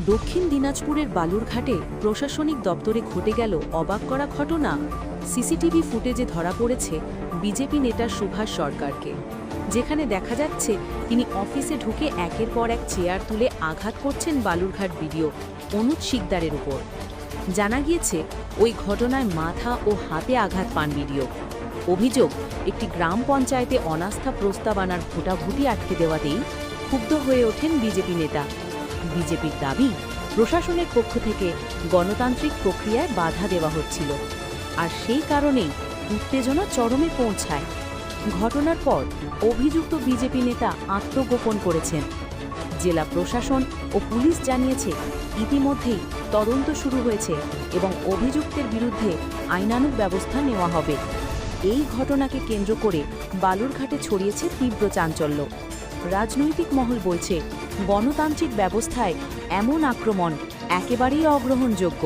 দক্ষিণ দিনাজপুরের বালুরঘাটে প্রশাসনিক দপ্তরে ঘটে গেল অবাক করা ঘটনা। সিসিটিভি ফুটেজে ধরা পড়েছে বিজেপি নেতা সুভাষ সরকারকে। যেখানে দেখা যাচ্ছে, তিনি অফিসে ঢুকে একের পর এক চেয়ার তুলে আঘাত করছেন বালুরঘাট বিডিও অনুজ শিকদারের উপর। জানা গিয়েছে, ওই ঘটনায় মাথা ও হাতে আঘাত পান বিডিও। অভিযোগ, একটি গ্রাম পঞ্চায়েতে অনাস্থা প্রস্তাব আনার ভোটাভুটি আটকে দেওয়াতেই ক্ষুব্ধ হয়ে ওঠেন বিজেপি নেতা। বিজেপির দাবি, প্রশাসনের পক্ষ থেকে গণতান্ত্রিক প্রক্রিয়ায় বাধা দেওয়া হচ্ছিল। আর সেই কারণেই উত্তেজনা চরমে পৌঁছায়। ঘটনার পর অভিযুক্ত বিজেপি নেতা আত্মগোপন করেছেন। জেলা প্রশাসন ও পুলিশ জানিয়েছে, ইতিমধ্যেই তদন্ত শুরু হয়েছে এবং অভিযুক্তের বিরুদ্ধে আইনানুগ ব্যবস্থা নেওয়া হবে। এই ঘটনাকে কেন্দ্র করে বালুরঘাটে ছড়িয়েছে তীব্র চাঞ্চল্য। রাজনৈতিক মহল বলছে গণতান্ত্রিক ব্যবস্থায় এমন আক্রমণ একেবারেই অগ্রহণযোগ্য।